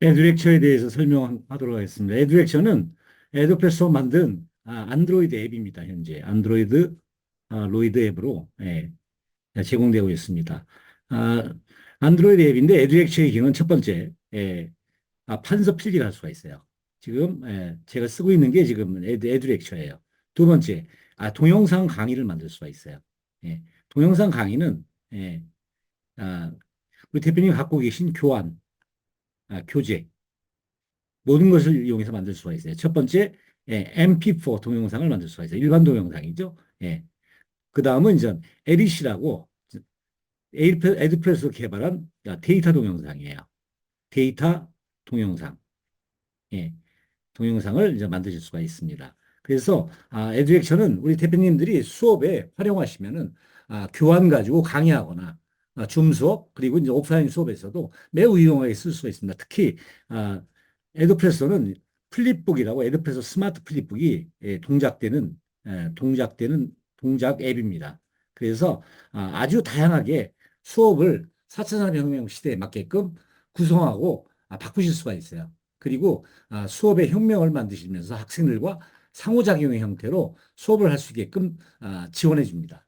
에듀렉처에 대해서 설명하도록 하겠습니다. 에듀렉처는 에듀패스가 만든 아, 안드로이드 앱입니다. 현재 안드로이드 아, 로이드 앱으로 예, 제공되고 있습니다. 아, 안드로이드 앱인데 에듀렉처의 기능은 첫 번째 예, 아, 판서 필기를 할 수가 있어요. 지금 예, 제가 쓰고 있는 게 지금 에듀, 에듀렉처예요. 두 번째 아, 동영상 강의를 만들 수가 있어요. 예, 동영상 강의는 예, 아, 우리 대표님 갖고 계신 교환 아, 교재 모든 것을 이용해서 만들 수가 있어요. 첫 번째 예, MP4 동영상을 만들 수가 있어요. 일반 동영상이죠. 예. 그 다음은 이제 에디시라고 에드프레스로 개발한 데이터 동영상이에요. 데이터 동영상. 예. 동영상을 이제 만드실 수가 있습니다. 그래서 아, 에듀렉션은 우리 대표님들이 수업에 활용하시면은 아, 교환 가지고 강의하거나 아, 줌 수업 그리고 이제 오프라인 수업에서도 매우 유용하게 쓸 수가 있습니다. 특히 아, 에듀프레소는 플립북이라고 에듀프레소 스마트 플립북이 예, 동작되는 예, 동작되는 동작 앱입니다. 그래서 아, 아주 다양하게 수업을 4차 산업혁명 시대에 맞게끔 구성하고 아, 바꾸실 수가 있어요. 그리고 아, 수업의 혁명을 만드시면서 학생들과 상호작용의 형태로 수업을 할 수 있게끔 아, 지원해 줍니다.